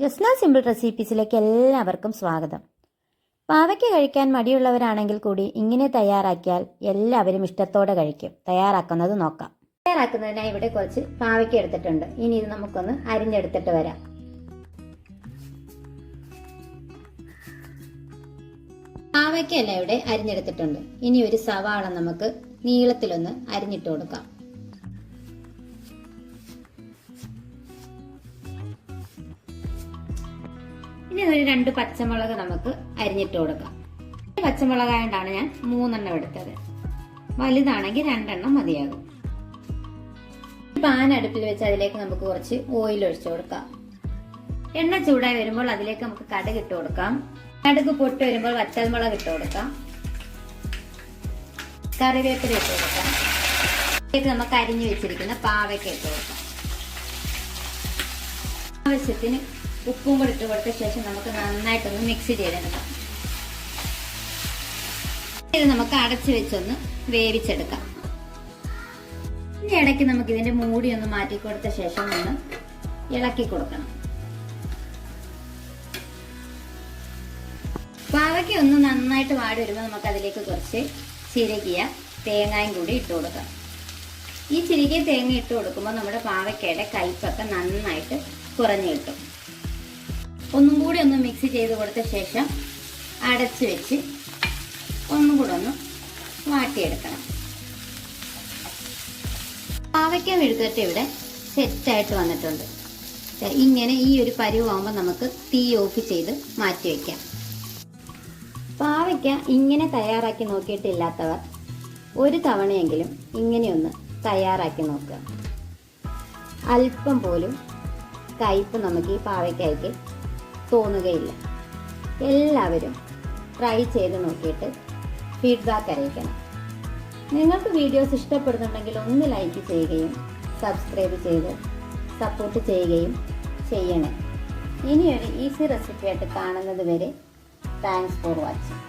Jasna simple റെസിപ്പീസിലേക്ക് എല്ലാവർക്കും സ്വാഗതം. പാവയ്ക്ക് കഴിക്കാൻ മടിയുള്ളവരാണെങ്കിൽ കൂടി ഇങ്ങനെ തയ്യാറാക്കിയാൽ എല്ലാവരും ഇഷ്ടത്തോടെ കഴിക്കും. തയ്യാറാക്കുന്നത് നോക്കാം. തയ്യാറാക്കുന്നതിനായി ഇവിടെ കുറച്ച് പാവയ്ക്ക് എടുത്തിട്ടുണ്ട്. ഇനി ഇത് നമുക്കൊന്ന് അരിഞ്ഞെടുത്തിട്ട് വരാം. പാവയ്ക്കല്ല ഇവിടെ അരിഞ്ഞെടുത്തിട്ടുണ്ട്. ഇനി ഒരു സവാള നമുക്ക് നീളത്തിലൊന്ന് അരിഞ്ഞിട്ട് കൊടുക്കാം. ഇനി ഒരു രണ്ട് പച്ചമുളക് നമുക്ക് അരിഞ്ഞിട്ട് കൊടുക്കാം. ഈ പച്ചമുളകായോണ്ടാണ് ഞാൻ മൂന്നെണ്ണം എടുത്തത്. വലുതാണെങ്കിൽ രണ്ടെണ്ണം മതിയാകും. പാൻ അടുപ്പിൽ വെച്ച് അതിലേക്ക് നമുക്ക് കുറച്ച് ഓയിൽ ഒഴിച്ചു കൊടുക്കാം. എണ്ണ ചൂടായി വരുമ്പോൾ അതിലേക്ക് നമുക്ക് കടുക് ഇട്ട് കൊടുക്കാം. കടുക് പൊട്ട് വരുമ്പോൾ വറ്റൽമുളക് ഇട്ട് കൊടുക്കാം. കറിവേപ്പില ഇട്ട് കൊടുക്കാം. ഇതിലേക്ക് നമുക്ക് അരിഞ്ഞു വെച്ചിരിക്കുന്ന പാവയ്ക്ക ഇട്ട് കൊടുക്കാം. ആവശ്യത്തിന് ഉപ്പും കൂടി ഇട്ട് കൊടുത്ത ശേഷം നമുക്ക് നന്നായിട്ടൊന്ന് മിക്സ് ചെയ്തെടുക്കാം. ഇത് നമുക്ക് അടച്ചു വെച്ചൊന്ന് വേവിച്ചെടുക്കാം. ഇനി ഇടയ്ക്ക് നമുക്ക് ഇതിന്റെ മൂടി ഒന്ന് മാറ്റി കൊടുത്ത ശേഷം ഒന്ന് ഇളക്കി കൊടുക്കണം. പാവയ്ക്ക് ഒന്ന് നന്നായിട്ട് വാടി വരുമ്പോൾ നമുക്ക് അതിലേക്ക് കുറച്ച് ചിരകിയ തേങ്ങയും കൂടി ഇട്ട് കൊടുക്കാം. ഈ ചിരകിയ തേങ്ങ ഇട്ട് കൊടുക്കുമ്പോൾ നമ്മുടെ പാവയ്ക്കയുടെ കയ്പൊക്കെ നന്നായിട്ട് കുറഞ്ഞു കിട്ടും. ഒന്നും കൂടി ഒന്ന് മിക്സ് ചെയ്ത് കൊടുത്ത ശേഷം അടച്ച് വെച്ച് ഒന്നും കൂടെ ഒന്ന് വാട്ടിയെടുക്കണം. പാവയ്ക്ക വെഴുത്തട്ട ഇവിടെ സെറ്റായിട്ട് വന്നിട്ടുണ്ട്. ഇങ്ങനെ ഈ ഒരു പരിവാകുമ്പോൾ നമുക്ക് തീ ഓഫ് ചെയ്ത് മാറ്റി വയ്ക്കാം പാവയ്ക്ക ഇങ്ങനെ തയ്യാറാക്കി നോക്കിയിട്ടില്ലാത്തവർ ഒരു തവണയെങ്കിലും ഇങ്ങനെയൊന്ന് തയ്യാറാക്കി നോക്കുക. അല്പം പോലും കയ്പ് നമുക്ക് ഈ പാവയ്ക്കായ്ക്ക് തോന്നുകയില്ല. എല്ലാവരും ട്രൈ ചെയ്ത് നോക്കിയിട്ട് ഫീഡ്ബാക്ക് അറിയിക്കണം. നിങ്ങൾക്ക് വീഡിയോസ് ഇഷ്ടപ്പെടുന്നുണ്ടെങ്കിൽ ഒന്ന് ലൈക്ക് ചെയ്യുകയും സബ്സ്ക്രൈബ് ചെയ്ത് സപ്പോർട്ട് ചെയ്യുകയും ചെയ്യണേ. ഇനിയൊരു ഈസി റെസിപ്പി ആയിട്ട് കാണുന്നത് വരെ താങ്ക്സ് ഫോർ വാച്ചിങ്